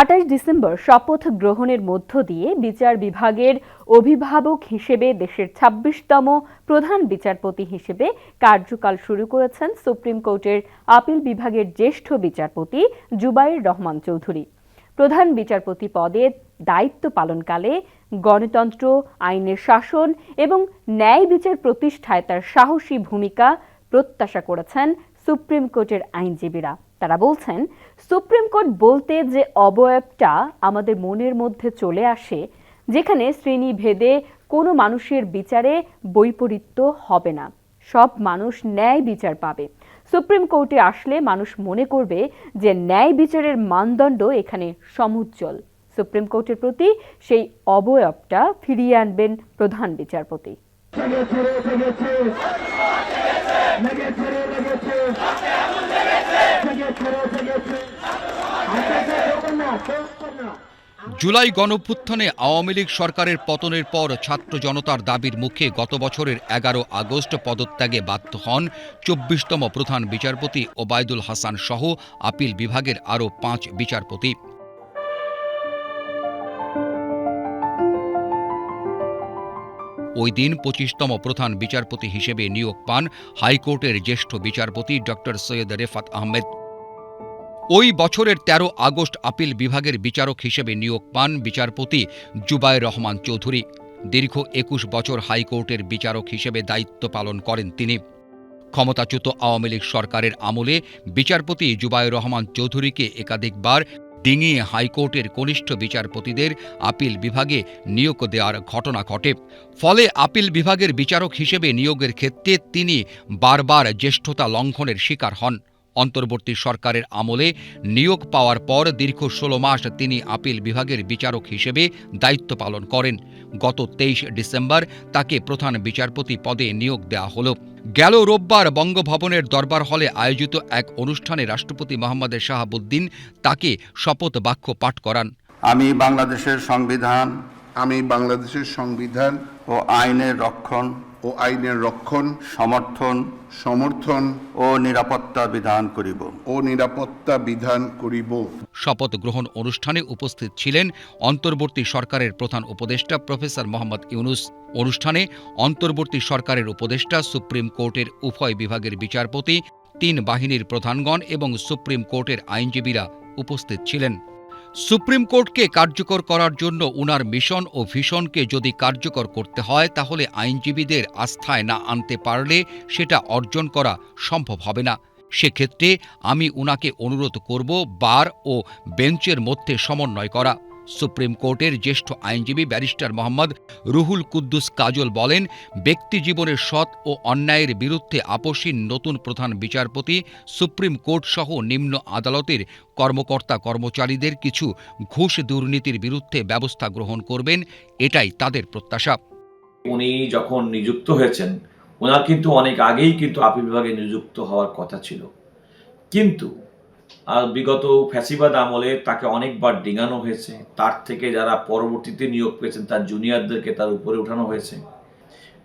আঠাশ ডিসেম্বর শপথ গ্রহণের মধ্য দিয়ে বিচার বিভাগের অভিভাবক হিসেবে দেশের ছাব্বিশতম প্রধান বিচারপতি হিসেবে কার্যকাল শুরু করেছেন সুপ্রিম কোর্টের আপিল বিভাগের জ্যেষ্ঠ বিচারপতি জুবাইর রহমান চৌধুরী। প্রধান বিচারপতি পদে দায়িত্ব পালনকালে গণতন্ত্র, আইনের শাসন এবং ন্যায় বিচার প্রতিষ্ঠায় তার সাহসী ভূমিকা প্রত্যাশা করেছেন সুপ্রিম কোর্টের আইনজীবীরা। তারা বলছেন, সুপ্রিম কোর্ট বলতে যে অবয়বটা আমাদের মনের মধ্যে চলে আসে, যেখানে শ্রেণি ভেদে কোনো মানুষের বিচারে বৈপরীত্য হবে না। সব মানুষ ন্যায় বিচার পাবে। সুপ্রিম কোর্টে আসলে মানুষ মনে করবে যে ন্যায় বিচারের মানদণ্ড এখানে সমুজ্জ্বল। সুপ্রিম কোর্টের প্রতি সেই অবয়বটা ফিরিয়ে আনবেন প্রধান বিচারপতি। জুলাই গণভ্যুত্থানে আওয়ামী লীগ সরকারের পতনের পর ছাত্র জনতার দাবির মুখে গত বছরের এগারো আগস্ট পদত্যাগে বাধ্য হন চব্বিশতম প্রধান বিচারপতি ওবায়দুল হাসান সহ আপিল বিভাগের আরও পাঁচ বিচারপতি। ওই দিন পঁচিশতম প্রধান বিচারপতি হিসেবে নিয়োগ পান হাইকোর্টের জ্যেষ্ঠ বিচারপতি ডক্টর সৈয়দ রেফাত আহমেদ। ওই বছরের ১৩ আগস্ট আপিল বিভাগের বিচারক হিসেবে নিয়োগ পান বিচারপতি জুবায়ের রহমান চৌধুরী। দীর্ঘ একুশ বছর হাইকোর্টের বিচারক হিসেবে দায়িত্ব পালন করেন তিনি। ক্ষমতাচ্যুত আওয়ামী লীগ সরকারের আমলে বিচারপতি জুবায়ের রহমান চৌধুরীকে একাধিকবার ডিঙিয়ে হাইকোর্টের কনিষ্ঠ বিচারপতিদের আপিল বিভাগে নিয়োগ দেওয়ার ঘটনা ঘটে। ফলে আপিল বিভাগের বিচারক হিসেবে নিয়োগের ক্ষেত্রে তিনি বারবার জ্যেষ্ঠতা লঙ্ঘনের শিকার হন। অন্তর্বর্তী সরকারের আমলে নিয়োগ পাওয়ার পর দীর্ঘ ষোলো মাস তিনি আপিল বিভাগের বিচারক হিসেবে দায়িত্ব পালন করেন। গত তেইশ ডিসেম্বর তাকে প্রধান বিচারপতি পদে নিয়োগ দেওয়া হল। গেল রোববার বঙ্গভবনের দরবার হলে আয়োজিত এক অনুষ্ঠানে রাষ্ট্রপতি মোহাম্মদ শাহাবুদ্দিন তাকে শপথ বাক্য পাঠ করান। আমি বাংলাদেশের সংবিধান আমি বাংলাদেশের সংবিধান ও আইনের রক্ষণ ও আইনের রক্ষণ সমর্থন সমর্থন ও নিরাপত্তা বিধান করিব। ও নিরাপত্তা বিধান করিব। শপথ গ্রহণ অনুষ্ঠানে উপস্থিত ছিলেন অন্তর্বর্তী সরকারের প্রধান উপদেষ্টা প্রফেসর মোহাম্মদ ইউনুস। অনুষ্ঠানে অন্তর্বর্তী সরকারের উপদেষ্টা সুপ্রিম কোর্টের উভয় বিভাগের বিচারপতি তিন বাহিনীর প্রধানগণ এবং সুপ্রিম কোর্টের আইনজীবীরা উপস্থিত ছিলেন। সুপ্রিম কোর্টকে কার্যকর করার জন্য উনার মিশন ও ভিশনকে যদি কার্যকর করতে হয়, তাহলে আইনজীবীদের আস্থায় না আনতে পারলে সেটা অর্জন করা সম্ভব হবে না। সেক্ষেত্রে আমি উনাকে অনুরোধ করব বার ও বেঞ্চের মধ্যে সমন্বয় করা। সুপ্রিম কোর্টের জ্যেষ্ঠ আইনজীবী ব্যারিস্টার মোহাম্মদ রুহুল কুদ্দুস কাজল বলেন, ব্যক্তি জীবনের সৎ ও অন্যায়ের বিরুদ্ধে আপসীন নতুন প্রধান বিচারপতি, সুপ্রিম কোর্ট সহ নিম্ন আদালতের কর্মকর্তা কর্মচারীদের কিছু ঘুষ দুর্নীতির বিরুদ্ধে ব্যবস্থা গ্রহণ করবেন, এটাই তাদের প্রত্যাশা। উনি যখন নিযুক্ত হয়েছেন, ওনার কিন্তু অনেক আগেই কিন্তু আপিল বিভাগে নিযুক্ত হওয়ার কথা ছিল। কিন্তু বিগত ফ্যাসিবাদ আমলে তাকে অনেকবার ডিঙানো হয়েছে। তার থেকে যারা পরবর্তীতে নিয়োগ পেয়েছেন, তার জুনিয়রদেরকে তার উপরে উঠানো হয়েছে।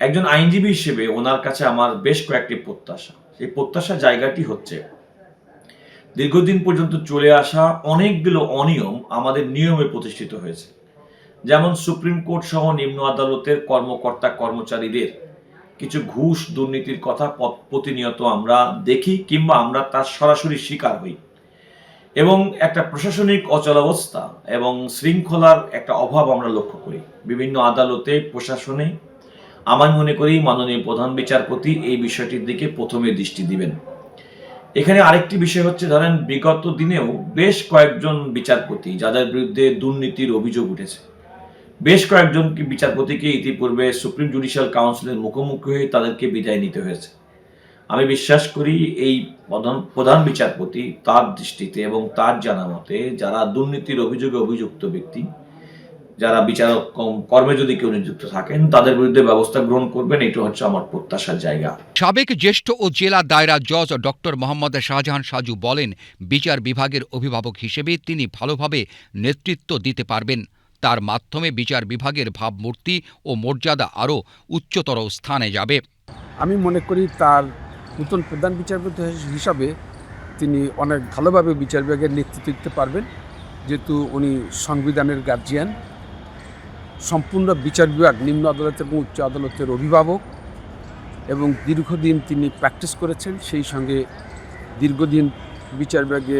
একজন আইনজীবী হিসেবে ওনার কাছে আমার বেশ কয়েকটি প্রত্যাশা। সেই প্রত্যাশা জায়গাটি হচ্ছে, দীর্ঘদিন পর্যন্ত চলে আসা অনেকগুলো অনিয়ম আমাদের নিয়মে প্রতিষ্ঠিত হয়েছে। যেমন সুপ্রিম কোর্ট সহ নিম্ন আদালতের কর্মকর্তা কর্মচারীদের কিছু ঘুষ দুর্নীতির কথা প্রতিনিয়ত আমরা দেখি কিংবা আমরা তার সরাসরি শিকার হই। এবং একটা প্রশাসনিক অচলাবস্থা এবং শৃঙ্খলার একটা অভাব আমরা লক্ষ্য করি। বিভিন্ন আদালতে, প্রশাসনে, আমার মনে করি মাননীয় প্রধান বিচারপতি এই বিষয়টির দিকে প্রথমে দৃষ্টি দিবেন। এখানে আরেকটি বিষয় হচ্ছে, ধরেন বিগত দিনেও বেশ কয়েকজন বিচারপতি যাদের বিরুদ্ধে দুর্নীতির অভিযোগ উঠেছে, বেশ কয়েকজন বিচারপতিকে ইতিপূর্বে সুপ্রিম জুডিশিয়াল কাউন্সিলের মুখোমুখি হয়ে তাদেরকে বিদায় নিতে হয়েছে। আমি বিশ্বাস করি এই প্রধান প্রধান বিচারপতি তার দৃষ্টিতে এবং তার জানা মতে যারা দুর্নীতির অভিযোগে অভিযুক্ত ব্যক্তি যারা বিচারক কম- কর্মে যদি কেউ নিযুক্ত থাকেন তাদের বিরুদ্ধে ব্যবস্থা গ্রহণ করবেন এটা হচ্ছে আমার প্রত্যাশার জায়গা। সাবেক জ্যেষ্ঠ ও জেলা দায়রা জজ ডক্টর মোহাম্মদ শাহজাহান সাজু বলেন বিচার বিভাগের অভিভাবক হিসেবে তিনি ভালোভাবে নেতৃত্ব দিতে পারবেন। তার মাধ্যমে বিচার বিভাগের ভাবমূর্তি ও মর্যাদা আরও উচ্চতর স্থানে যাবে। আমি মনে করি তার নতুন প্রধান বিচারপতি হিসাবে তিনি অনেক ভালোভাবে বিচার বিভাগের নেতৃত্ব দিতে পারবেন। যেহেতু উনি সংবিধানের গার্জিয়ান সম্পূর্ণ বিচার বিভাগ, নিম্ন আদালত এবং উচ্চ আদালতের অভিভাবক এবং দীর্ঘদিন তিনি প্র্যাকটিস করেছেন, সেই সঙ্গে দীর্ঘদিন বিচার বিভাগে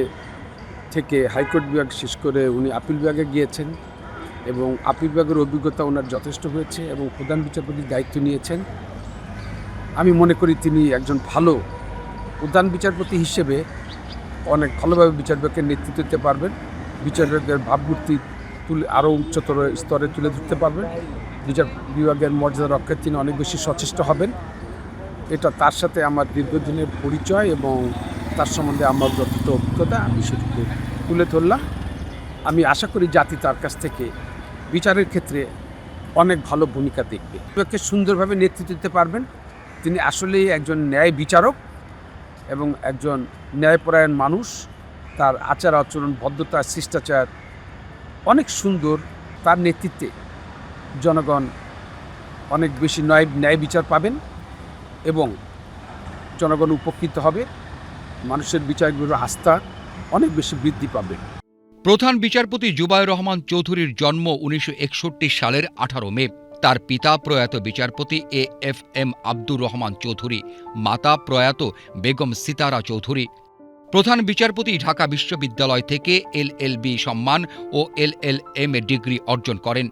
থেকে হাইকোর্ট বিভাগ শেষ করে উনি আপিল বিভাগে গিয়েছেন এবং আপিল বিভাগের অভিজ্ঞতা ওনার যথেষ্ট হয়েছে এবং প্রধান বিচারপতির দায়িত্ব নিয়েছেন। আমি মনে করি তিনি একজন ভালো প্রধান বিচারপতি হিসেবে অনেক ভালোভাবে বিচার বিভাগের নেতৃত্ব দিতে পারবেন। বিচার বিভাগের ভাবমূর্তি তুলে আরও উচ্চতর স্তরে তুলে ধরতে পারবেন। বিচার বিভাগের মর্যাদা রক্ষায় তিনি অনেক বেশি সচেষ্ট হবেন। এটা তার সাথে আমার দীর্ঘদিনের পরিচয় এবং তার সম্বন্ধে আমার যথেষ্ট অভিজ্ঞতা, আমি সেটুকু তুলে ধরলাম। আমি আশা করি জাতি তার কাছ থেকে বিচারের ক্ষেত্রে অনেক ভালো ভূমিকা দেখবে। সুন্দরভাবে নেতৃত্ব দিতে পারবেন। তিনি আসলেই একজন ন্যায় বিচারক এবং একজন ন্যায়পরায়ণ মানুষ। তার আচার আচরণ, ভদ্রতা, শিষ্টাচার অনেক সুন্দর তার নেতৃত্বে। জনগণ অনেক বেশি ন্যায় ন্যায় বিচার পাবেন এবং জনগণ উপকৃত হবে। মানুষের বিচারগুলোর আস্থা অনেক বেশি বৃদ্ধি পাবে। প্রধান বিচারপতি জুবাইর রহমান চৌধুরীর জন্ম উনিশশো একষট্টি সালের আঠারো মে। তার পিতা প্রয়াত বিচারপতি A F M Abdur Rahman Chowdhury, মাতা প্রয়াত বেগম সিতারা চৌধুরী। প্রধান বিচারপতি ঢাকা বিশ্ববিদ্যালয় থেকে এলএলবি সম্মান ও এলএলএম ডিগ্রি অর্জন করেন।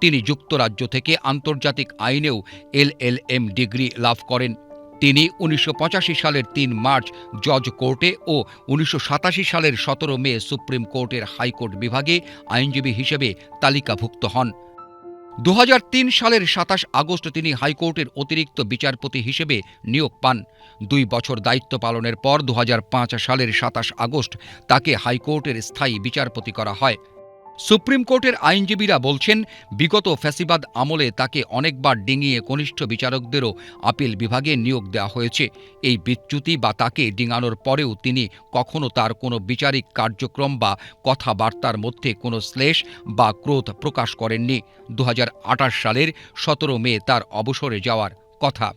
তিনি যুক্তরাজ্য থেকে আন্তর্জাতিক আইনেও এলএলএম ডিগ্রি লাভ করেন। তিনি উনিশশো পঁচাশি সালের তিন মার্চ জজ কোর্টে ও উনিশশো সাতাশি সালের সতেরো মে সুপ্রিম কোর্টের হাইকোর্ট বিভাগে আইনজীবী হিসেবে তালিকাভুক্ত হন। দুহাজার তিন সালের সাতাশ আগস্ট তিনি হাইকোর্টের অতিরিক্ত বিচারপতি হিসেবে নিয়োগ পান। দুই বছর দায়িত্ব পালনের পর দুহাজার পাঁচ সালের সাতাশ আগস্ট তাকে হাইকোর্টের স্থায়ী বিচারপতি করা হয়। সুপ্রিম কোর্টের আইনজীবীরা বলছেন, বিগত ফ্যাসিবাদ আমলে তাকে অনেকবার ডিঙিয়ে কনিষ্ঠ বিচারকদেরও আপিল বিভাগে নিয়োগ দেওয়া হয়েছে। এই বিচ্যুতি বা তাকে ডিঙানোর পরেও তিনি কখনো তার কোনো বিচারিক কার্যক্রম বা কথাবার্তার মধ্যে কোনো শ্লেষ বা ক্রোধ প্রকাশ করেননি। দু হাজার আঠাশ সালের সতেরো মে তার অবসরে যাওয়ার কথা।